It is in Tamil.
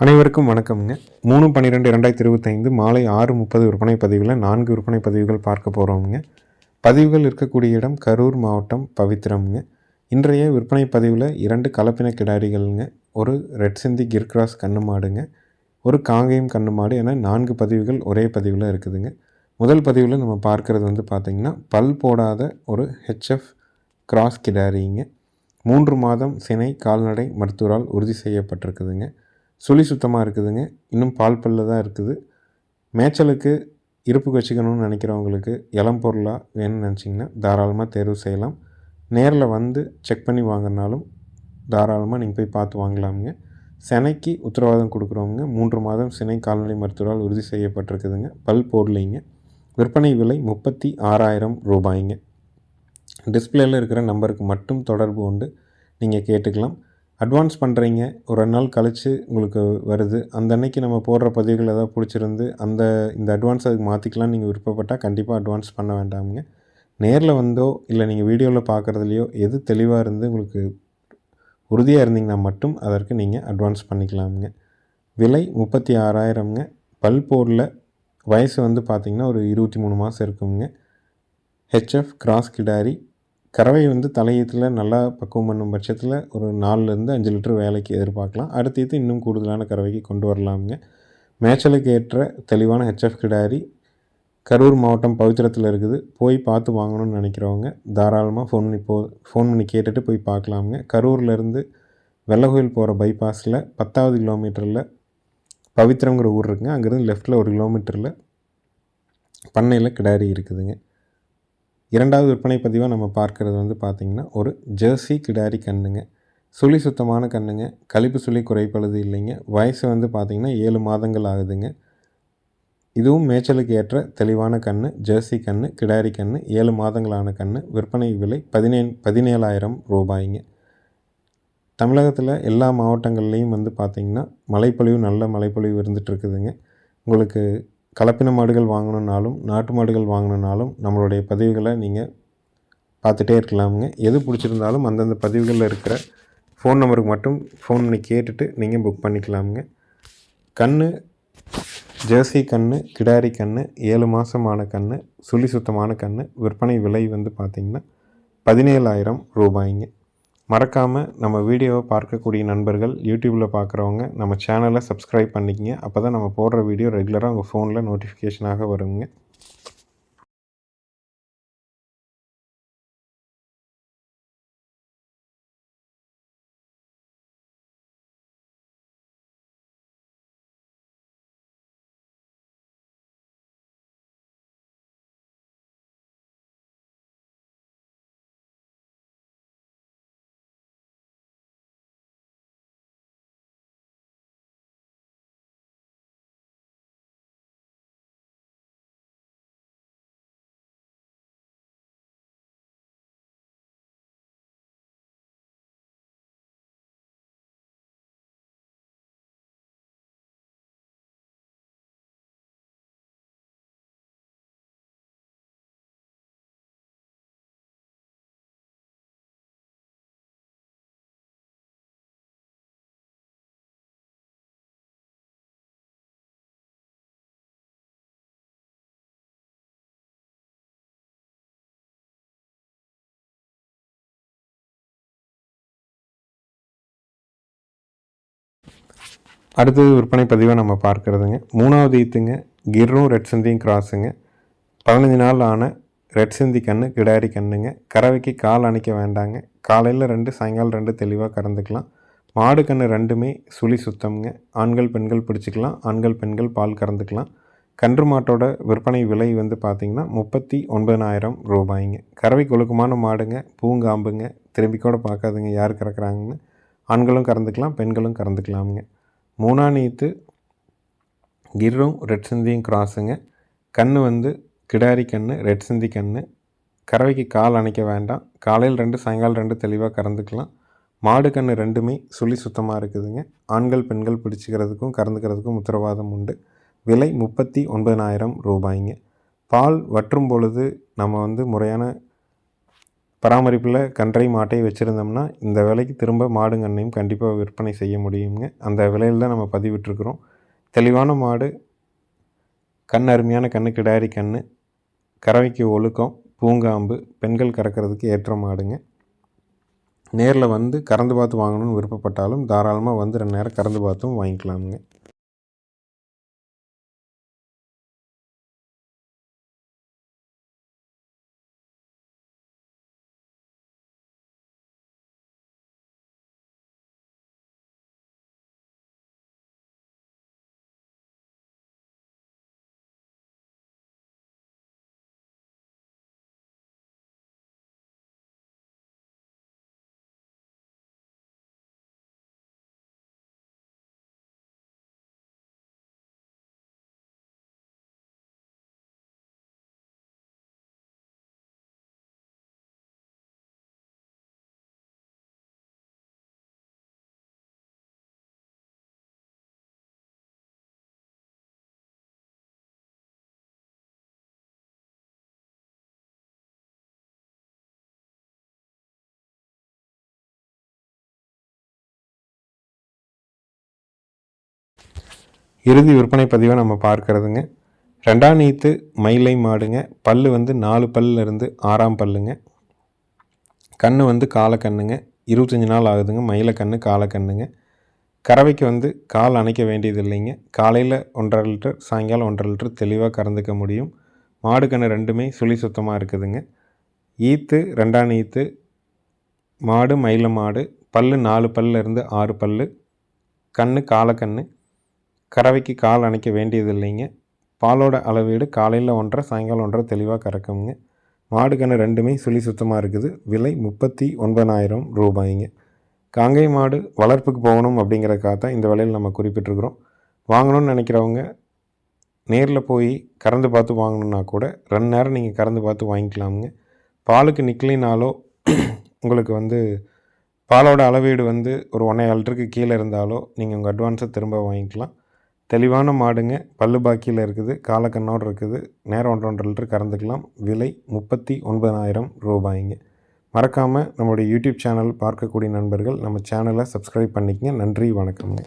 அனைவருக்கும் வணக்கம்ங்க. மூணு பன்னிரெண்டு ரெண்டாயிரத்தி இருபத்தைந்து மாலை ஆறு முப்பது விற்பனை பதிவில் நான்கு விற்பனை பதிவுகள் பார்க்க போகிறோம்ங்க பதிவுகள் இருக்கக்கூடிய இடம் கரூர் மாவட்டம் பவித்திரம்ங்க இன்றைய விற்பனை பதிவில் இரண்டு கலப்பின கிடாரிகள்ங்க. ஒரு ரெட் சிந்தி கிர்கிராஸ் கண்ணு மாடுங்க. ஒரு காங்கேயம் கண்ணு மாடு என நான்கு பதிவுகள் ஒரே பதிவில் இருக்குதுங்க. முதல் பதிவில் நம்ம பார்க்குறது வந்து பார்த்திங்கன்னா பல் போடாத ஒரு ஹெச்எஃப் கிராஸ் கிடாரிங்க. மூன்று மாதம் சினை கால்நடை மருத்துவரால் உறுதி செய்யப்பட்டிருக்குதுங்க. சுழி சுத்தமாக இருக்குதுங்க. இன்னும் பால் பல்ல தான் இருக்குது. மேய்ச்சலுக்கு இருப்புக்கு வச்சுக்கணும்னு நினைக்கிறவங்களுக்கு இளம் பொருளாக வேணும்னு நினச்சிங்கன்னா தாராளமாக தேர்வு செய்யலாம். நேரில் வந்து செக் பண்ணி வாங்கினாலும் தாராளமாக நீங்கள் போய் பார்த்து வாங்கலாமுங்க. சினைக்கு உத்தரவாதம் கொடுக்குறவங்க மூன்று மாதம் சினை கால்நடை மருத்துவரால் உறுதி செய்யப்பட்டிருக்குதுங்க. பல் போடலைங்க. விற்பனை விலை முப்பத்தி ஆறாயிரம் ரூபாய்ங்க. டிஸ்பிளேயில் இருக்கிற நம்பருக்கு மட்டும் தொடர்பு கொண்டு நீங்கள் கேட்டுக்கலாம். அட்வான்ஸ் பண்ணுறீங்க ஒரு ரெண்டு நாள் கழித்து உங்களுக்கு வருது. அந்த அன்னைக்கு நம்ம போடுற பதிவுகள் ஏதாவது பிடிச்சிருந்து அந்த இந்த அட்வான்ஸ் அதுக்கு மாற்றிக்கலாம் நீங்கள் விருப்பப்பட்டால் கண்டிப்பாக அட்வான்ஸ் பண்ண வேண்டாமுங்க. நேரில் வந்தோ இல்லை நீங்கள் வீடியோவில் பார்க்குறதுலையோ எது தெளிவாக இருந்து உங்களுக்கு உறுதியாக இருந்தீங்கன்னா மட்டும் அதற்கு நீங்கள் அட்வான்ஸ் பண்ணிக்கலாமுங்க. விலை முப்பத்தி ஆறாயிரம்ங்க பல் போரில் வயசு வந்து பார்த்திங்கன்னா ஒரு இருபத்தி மூணு மாதம் இருக்குங்க ஹெச்எஃப் கிராஸ் கிடாரி கறவை வந்து தலையீத்தில் நல்லா பக்குவம் பண்ணும் பட்சத்தில் ஒரு நாலுலேருந்து அஞ்சு லிட்டர் வேலைக்கு எதிர்பார்க்கலாம். அடுத்தது இன்னும் கூடுதலான கறவைக்கு கொண்டு வரலாமுங்க. மேய்ச்சலுக்கு ஏற்ற தெளிவான ஹெச்எஃப் கிடாரி கரூர் மாவட்டம் பவித்திரத்தில் இருக்குது. போய் பார்த்து வாங்கணும்னு நினைக்கிறவங்க தாராளமாக ஃபோன் பண்ணி போ ஃபோன் பண்ணி கேட்டுட்டு போய் பார்க்கலாமுங்க. கரூர்லேருந்து வெள்ளகோயில் போகிற பைபாஸில் பத்தாவது கிலோமீட்டரில் பவித்திரங்கிற ஊர் இருக்குங்க. அங்கேருந்து லெஃப்ட்டில் ஒரு கிலோமீட்டரில் பண்ணையில் கிடாரி இருக்குதுங்க. இரண்டாவது விற்பனை பதிவாக நம்ம பார்க்குறது வந்து பார்த்திங்கன்னா ஒரு ஜெர்சி கிடாரி கண்ணுங்க. சுழி சுத்தமான கண்ணுங்க. கழிப்பு சுழி குறைப்பழுது இல்லைங்க. வயசு வந்து பார்த்திங்கன்னா ஏழு மாதங்கள் ஆகுதுங்க. இதுவும் மேய்ச்சலுக்கு ஏற்ற தெளிவான கன்று ஜெர்சி கன்று கிடாரி கன்று ஏழு மாதங்களான கன்று விற்பனை விலை பதினே பதினேழாயிரம் ரூபாய்ங்க. தமிழகத்தில் எல்லா மாவட்டங்கள்லேயும் வந்து பார்த்திங்கன்னா மழைப்பொழிவு நல்ல மழைப்பொழிவு இருந்துகிட்ருக்குதுங்க உங்களுக்கு கலப்பின மாடுகள் வாங்கணுன்னாலும் நாட்டு மாடுகள் வாங்கணுன்னாலும் நம்மளுடைய பதிவுகளை நீங்கள் பார்த்துட்டே இருக்கலாமுங்க. எது பிடிச்சிருந்தாலும் அந்தந்த பதிவுகளில் இருக்கிற ஃபோன் நம்பருக்கு மட்டும் ஃபோன் பண்ணி கேட்டுட்டு நீங்கள் புக் பண்ணிக்கலாமுங்க. கன்று ஜெர்சி கன்று கிடாரி கன்று ஏழு மாதமான கன்று சுழி சுத்தமான கன்று விற்பனை விலை வந்து பார்த்திங்கன்னா பதினேழாயிரம் ரூபாய்ங்க. மறக்காமல் நம்ம வீடியோவை பார்க்கக்கூடிய நண்பர்கள் யூடியூப்பில் பார்க்குறவங்க நம்ம சேனலை சப்ஸ்கிரைப் பண்ணிக்கங்க. அப்போ தான் நம்ம போடுற வீடியோ ரெகுலராக உங்கள் ஃபோனில் நோட்டிஃபிகேஷனாக வருங்க. அடுத்தது விற்பனை பதிவாக நம்ம பார்க்குறதுங்க. மூணாவது ஈத்துங்க கிர்ரும் ரெட் சிந்தியும் கிராஸுங்க. பதினஞ்சு நாள் ஆன ரெட் சிந்தி கன்று கிடாரி கண்ணுங்க. கறவைக்கு கால் அணைக்க வேண்டாங்க. காலையில் ரெண்டு சாயங்காலம் ரெண்டு தெளிவாக கறந்துக்கலாம். மாடு கன்று ரெண்டுமே சுழி சுத்தம்ங்க. ஆண்கள் பெண்கள் பிடிச்சிக்கலாம். ஆண்கள் பெண்கள் பால் கறந்துக்கலாம். கன்று மாட்டோட விற்பனை விலை வந்து பார்த்திங்கன்னா முப்பத்தி ஒன்பதாயிரம் ரூபாய்ங்க. கறவை கொழுக்கமான மாடுங்க பூங்காம்புங்க. திரும்பி கூட பார்க்காதுங்க யார் கறக்குறாங்கன்னு. ஆண்களும் கறந்துக்கலாம் பெண்களும் கறந்துக்கலாமுங்க. மூணாநீத்து கிர்ரும் ரெட் சிந்தியும் கிராஸுங்க. கன்று வந்து கிடாரி கன்று ரெட் சிந்தி கன்று கறவைக்கு கால் அணைக்க வேண்டாம். காலையில் ரெண்டு சாயங்காலம் ரெண்டு தெளிவாக கறந்துக்கலாம். மாடு கன்று ரெண்டுமே சுழி சுத்தமாக இருக்குதுங்க. ஆண்கள் பெண்கள் பிடிச்சிக்கிறதுக்கும் கறந்துக்கிறதுக்கும் உத்தரவாதம் உண்டு. விலை முப்பத்தி ஒன்பதாயிரம் ரூபாய்ங்க. பால் வற்றும் பொழுது நம்ம வந்து முறையான பராமரிப்பில் கன்றை மாட்டை வச்சுருந்தோம்னா இந்த விலைக்கு திரும்ப மாடும் கண்ணையும் கண்டிப்பாக விற்பனை செய்ய முடியுங்க அந்த விலையில் தான் நம்ம பதிவிட்டுருக்குறோம். தெளிவான மாடு கண் அருமையான கண்ணு கிடாரி கண் கறவைக்கு ஒழுக்கம் பூங்காம்பு பெண்கள் கறக்கிறதுக்கு ஏற்ற மாடுங்க. நேரில் வந்து கறந்து பார்த்து வாங்கணும்னு விருப்பப்பட்டாலும் தாராளமாக வந்து ரெண்டு நேரம் கறந்து பார்த்தும் வாங்கிக்கலாமுங்க. இறுதி விற்பனை பதிவை நம்ம பார்க்கறதுங்க. ரெண்டாம் நீத்து மயிலை மாடுங்க. பல்லு வந்து நாலு பல்லிருந்து ஆறாம் பல்லுங்க. கண்ணு வந்து காலக்கண்ணுங்க இருபத்தஞ்சி நாள் ஆகுதுங்க. மயிலை கண்ணு காலக்கண்ணுங்க கறவைக்கு வந்து கால் அணைக்க வேண்டியது இல்லைங்க காலையில் ஒன்றரை லிட்டர் சாயங்காலம் ஒன்றரை லிட்டர் தெளிவாக கறந்துக்க முடியும். மாடு கண்ணு ரெண்டுமே சுழி சுத்தமாக இருக்குதுங்க. ஈத்து ரெண்டாம் ஈத்து மாடு மயில மாடு பல்லு நாலு பல்லிருந்து ஆறு பல்லு கண்ணு காலக்கண்ணு கறவைக்கு கால் அணைக்க வேண்டியது இல்லைங்க பாலோட அளவீடு காலையில் ஒன்றரை சாயங்காலம் ஒன்றரை தெளிவாக கறக்குங்க. மாடு கன்று ரெண்டுமே சுழி சுத்தமாக இருக்குது. விலை முப்பத்தி ஒன்பதாயிரம் ரூபாய்ங்க. காங்கை மாடு வளர்ப்புக்கு போகணும் அப்படிங்கிறக்காக தான் இந்த விலையில் நம்ம குறிப்பிட்டிருக்கிறோம். வாங்கணும்னு நினைக்கிறவங்க நேரில் போய் கறந்து பார்த்து வாங்கணுன்னா கூட ரெண்டு நேரம் நீங்கள் கறந்து பார்த்து வாங்கிக்கலாமுங்க. பாலுக்கு நிற்கலினாலோ உங்களுக்கு வந்து பாலோட அளவீடு வந்து ஒரு ஒன்றே லிட்டருக்கு கீழே இருந்தாலோ நீங்கள் உங்கள் அட்வான்ஸை திரும்ப வாங்கிக்கலாம். தெளிவான மாடுங்க. பல்லு பாக்கியில் இருக்குது. காலக்கண்ணோடு இருக்குது. நேரம் ஒன்றரை ஒன்றரை லிட்டர் கறந்துக்கலாம். விலை முப்பத்தி ஒன்பதாயிரம் ரூபாய்ங்க. மறக்காமல் நம்மளுடைய யூடியூப் சேனல் பார்க்கக்கூடிய நண்பர்கள் நம்ம சேனலை சப்ஸ்கிரைப் பண்ணிக்கங்க. நன்றி வணக்கம்ங்க.